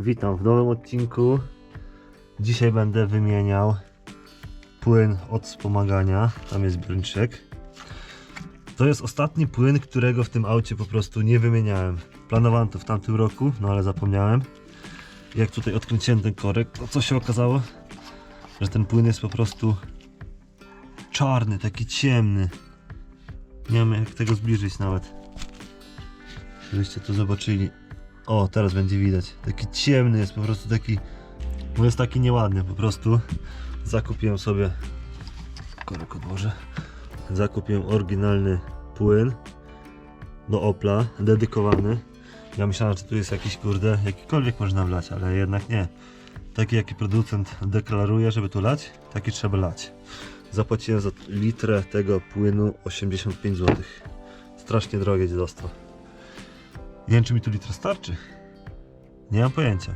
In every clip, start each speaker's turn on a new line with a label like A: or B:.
A: Witam w nowym odcinku. Dzisiaj będę wymieniał płyn od wspomagania. Tam jest brunczek. To jest ostatni płyn, którego w tym aucie po prostu nie wymieniałem. Planowałem to w tamtym roku, no ale zapomniałem. Jak tutaj odkręciłem ten korek, to co się okazało? Że ten płyn jest po prostu czarny, taki ciemny. Nie wiem jak tego zbliżyć nawet. Żebyście to zobaczyli. O, teraz będzie widać. Taki ciemny jest, po prostu taki. No jest taki nieładny, po prostu. Zakupiłem sobie. Korek odłożę. Zakupiłem oryginalny płyn do Opla, dedykowany. Ja myślałem, że tu jest jakiś kurde, jakikolwiek można wlać, ale jednak nie. Taki jaki producent deklaruje, żeby tu lać, taki trzeba lać. Zapłaciłem za litrę tego płynu 85 zł. Strasznie drogie dostał. Nie wiem, czy mi tu litr starczy. Nie mam pojęcia.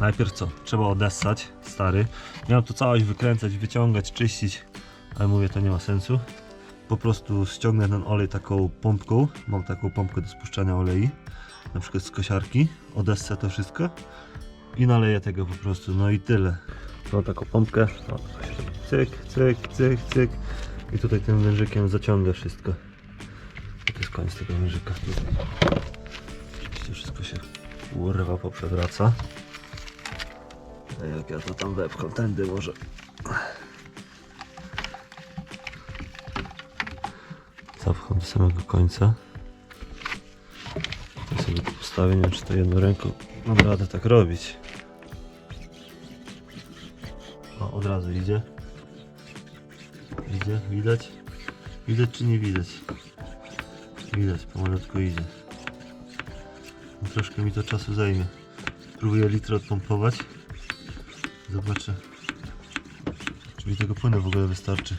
A: Najpierw co? Trzeba odessać, stary. Miałem tu całość wykręcać, wyciągać, czyścić, ale mówię, to nie ma sensu. Po prostu ściągnę ten olej taką pompką. Mam taką pompkę do spuszczania olei, na przykład z kosiarki. Odessę to wszystko i naleję tego po prostu. No i tyle. Mam taką pompkę. To cyk, cyk, cyk, cyk. I tutaj tym wężykiem zaciąga wszystko. To jest koniec tego wężyka. Wszystko się urwa, poprzewraca. A jak ja to tam wepcham, tędy może. Zapcham do samego końca. To sobie tu postawię, nie wiem czy to jedną ręką mam radę tak robić. O, od razu idzie. Idzie, widać? Widać czy nie widać? Widać, pomalutku idzie. Troszkę mi to czasu zajmie. Próbuję litr odpompować. Zobaczę, czy mi tego płynu w ogóle wystarczy.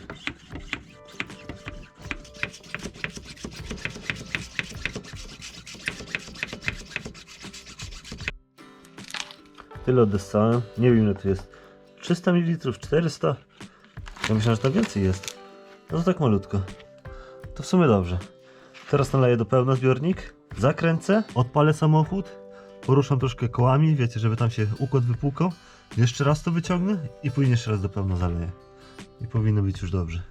A: Tyle odessałem. Nie wiem ile tu jest. 300 ml, 400. Ja myślałem, że tam więcej jest. No to tak malutko. To w sumie dobrze. Teraz naleję do pełna zbiornik, zakręcę, odpalę samochód, poruszam troszkę kołami, wiecie, żeby tam się układ wypłukał. Jeszcze raz to wyciągnę i później jeszcze raz do pełna zaleję. I powinno być już dobrze.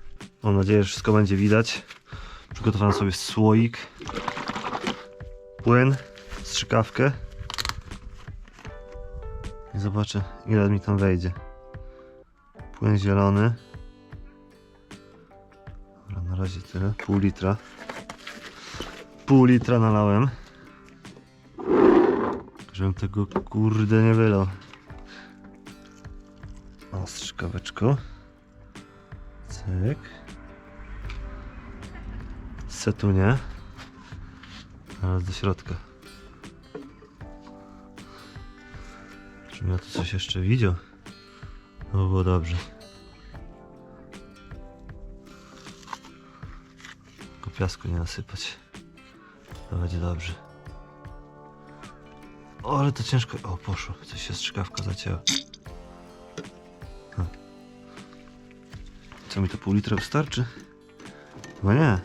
A: Mam nadzieję, że wszystko będzie widać. Przygotowałem sobie słoik, płyn, strzykawkę. I zobaczę, ile mi tam wejdzie. Płyn zielony. Dobra, na razie tyle. Pół litra. Pół litra nalałem. Żebym tego kurde nie wylał. O, strzykaweczką. Cyk. Setunie. Teraz do środka. Żebym ja tu coś jeszcze widział. No by było dobrze. Tylko piasku nie nasypać. To będzie dobrze. O, ale to ciężko. O, poszło. Coś się strzykawka zacięła. Co mi to pół litra wystarczy? Chyba nie.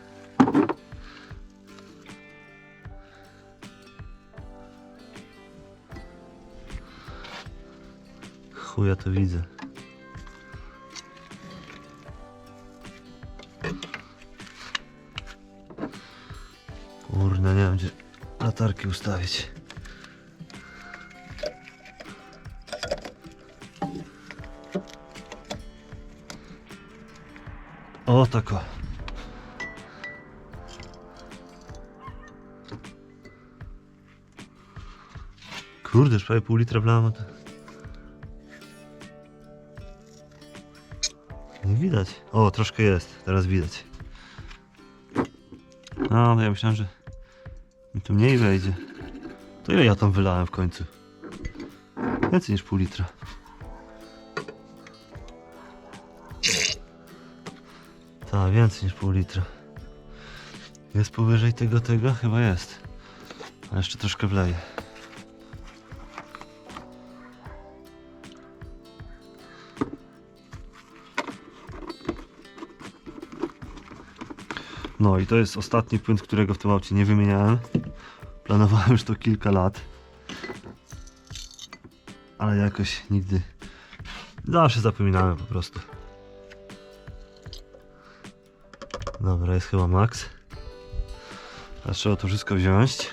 A: Chuja to widzę. Kurde, nie wiem gdzie latarki ustawić. O, tako. Kurde, już prawie pół litra wlałem. Nie widać. O, troszkę jest. Teraz widać. No, no ja myślałem, że mi tu mniej wejdzie. To ile ja tam wylałem w końcu? Więcej niż pół litra. Tak, więcej niż pół litra. Jest powyżej tego, tego? Chyba jest. Ale jeszcze troszkę wleję. No i to jest ostatni płyn, którego w tym aucie nie wymieniałem. Planowałem już to kilka lat. ale jakoś nigdy. Zawsze zapominałem po prostu. Dobra, jest chyba max. Teraz trzeba to wszystko wziąć.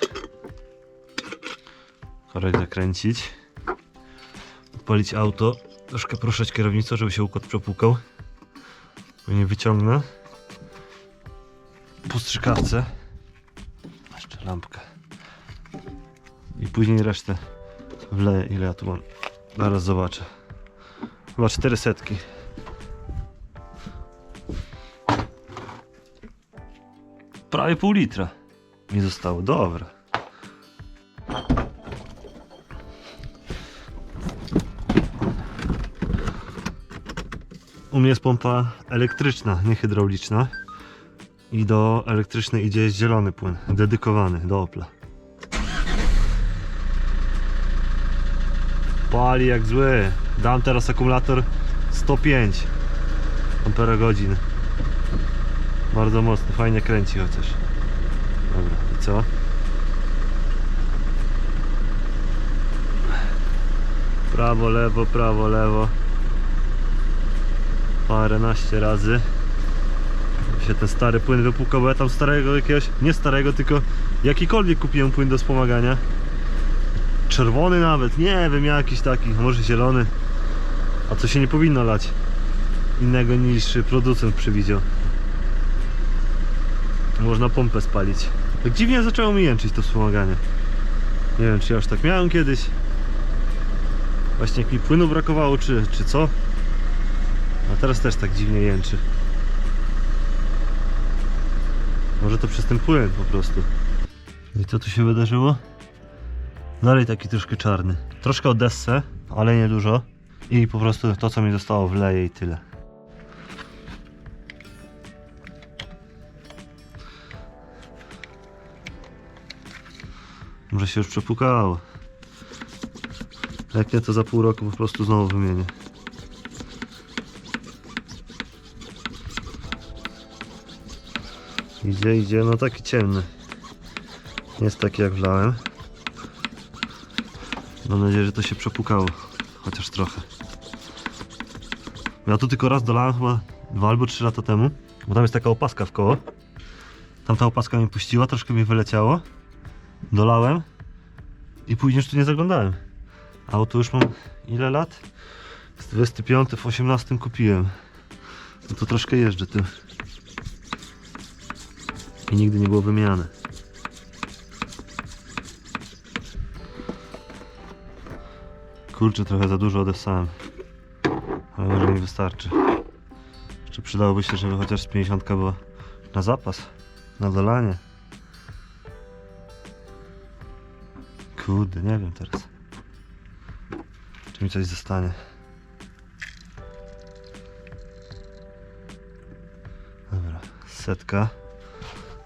A: Korek zakręcić. Odpalić auto. Troszkę proszeć kierownicę, żeby się układ przepłukał. Później wyciągnę. Po strzykawce. Jeszcze lampkę. I później resztę wleję. Ile ja tu mam? Zaraz zobaczę. Chyba cztery setki. Prawie pół litra mi zostało. Dobra. U mnie jest pompa elektryczna, nie hydrauliczna. I do elektrycznej idzie zielony płyn, dedykowany do Opla. Pali jak zły. Dam teraz akumulator 105 ampere godzin. Bardzo mocny, fajnie kręci chociaż. Dobra, i co? Prawo, lewo, prawo, lewo. Paręnaście razy. Się ten stary płyn wypłukał, bo ja tam starego jakiegoś, nie starego, tylko jakikolwiek kupiłem płyn do wspomagania. Czerwony nawet, nie wiem, jakiś taki, może zielony. A co się nie powinno lać innego niż producent przewidział. Można pompę spalić. Tak dziwnie zaczęło mi jęczyć to wspomaganie. Nie wiem, czy ja już tak miałem kiedyś. Właśnie jak mi płynu brakowało, czy, czy co. A teraz też tak dziwnie jęczy. Może to przez ten płyn po prostu. I co tu się wydarzyło? Dalej taki troszkę czarny. Troszkę odessę, ale nie dużo. I po prostu to co mi zostało wleję i tyle. Może się już przepukało. Jak nie to za pół roku po prostu znowu wymienię. Idzie, idzie, no taki ciemny. Nie jest taki jak wlałem. Mam nadzieję, że to się przepukało. Chociaż trochę. Ja tu tylko raz dolałem chyba dwa albo trzy lata temu. Bo tam jest taka opaska w koło. Tam ta opaska mnie puściła, troszkę mi wyleciało. Dolałem. I później już tu nie zaglądałem. Auto już mam ile lat? Z 25 w 18 kupiłem. No to troszkę jeżdżę tym. I nigdy nie było wymieniane. Kurczę, trochę za dużo odessałem. Ale może mi wystarczy. Jeszcze przydałoby się, żeby chociaż z 50 była na zapas. Na dolanie. Kurde, nie wiem teraz. Czy mi coś zostanie. Dobra, setka.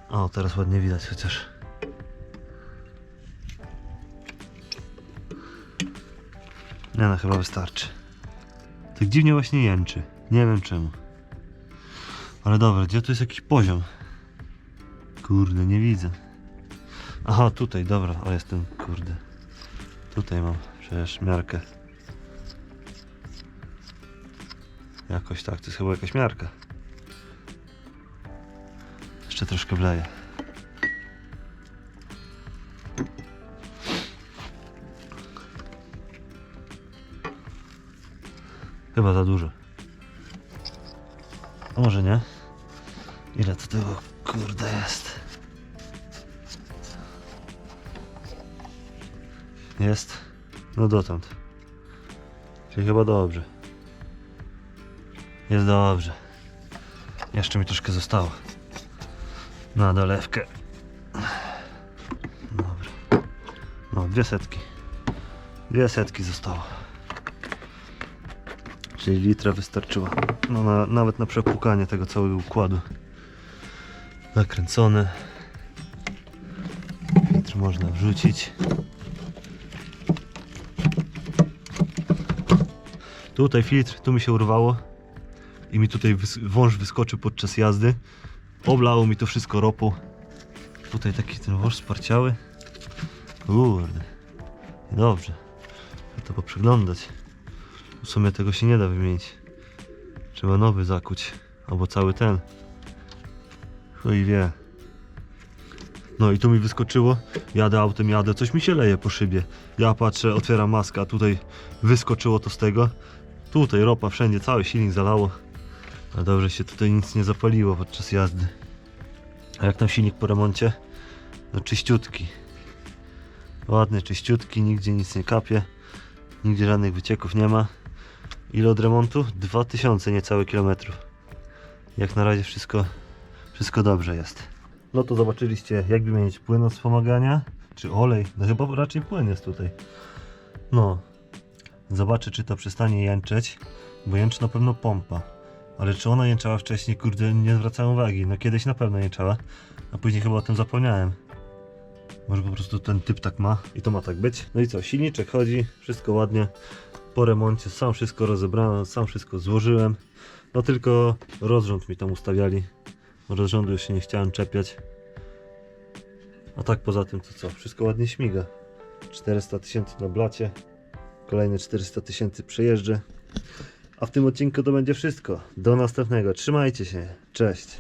A: O, teraz ładnie widać chociaż. Nie no, chyba wystarczy. Tak dziwnie właśnie jęczy. Nie wiem czemu. Ale dobra, gdzie tu jest jakiś poziom? Kurde, nie widzę. Aha, tutaj, dobra, o jestem, kurde. Tutaj mam przecież miarkę. Jakoś tak, to jest chyba jakaś miarka. Jeszcze troszkę wleję. Chyba za dużo. A może nie? Ile to tego kurde jest? Jest? No dotąd. Czyli chyba dobrze. Jest dobrze. Jeszcze mi troszkę zostało. Na dolewkę. Dobra. No, dwie setki. Dwie setki zostało. Czyli litra wystarczyła. No, na, nawet na przepłukanie tego całego układu. Nakręcone. Litr można wrzucić. Tutaj filtr, tu mi się urwało i mi tutaj wąż wyskoczył podczas jazdy. Oblało mi to wszystko ropą. Tutaj taki ten wąż sparciały. Kurde. Dobrze. Trzeba to poprzyglądać. W sumie tego się nie da wymienić. Trzeba nowy zakuć. Albo cały ten. Chuj wie. No i tu mi wyskoczyło. Jadę autem, jadę. Coś mi się leje po szybie. Ja patrzę, otwieram maskę, a tutaj wyskoczyło to z tego. Tutaj ropa wszędzie, cały silnik zalało. A dobrze się tutaj nic nie zapaliło podczas jazdy. A jak tam silnik po remoncie? No czyściutki. Ładny, czyściutki, nigdzie nic nie kapie. Nigdzie żadnych wycieków nie ma. Ile od remontu? 2000 niecałe kilometrów. Jak na razie wszystko, wszystko dobrze jest. No to zobaczyliście jak wymienić płyn od wspomagania, czy olej. No chyba raczej płyn jest tutaj. No. Zobaczę czy to przestanie jęczeć, bo jęczy na pewno pompa. Ale czy ona jęczała wcześniej, kurde, nie zwracałem uwagi. No kiedyś na pewno jęczała, a później chyba o tym zapomniałem. Może po prostu ten typ tak ma i to ma tak być. No i co, silniczek chodzi, wszystko ładnie. Po remoncie sam wszystko rozebrałem, sam wszystko złożyłem. No tylko rozrząd mi tam ustawiali. Rozrządu już się nie chciałem czepiać. A tak poza tym to co, wszystko ładnie śmiga. 400 tysięcy na blacie. Kolejne 400 tysięcy przejeżdżę. A w tym odcinku to będzie wszystko. Do następnego. Trzymajcie się. Cześć.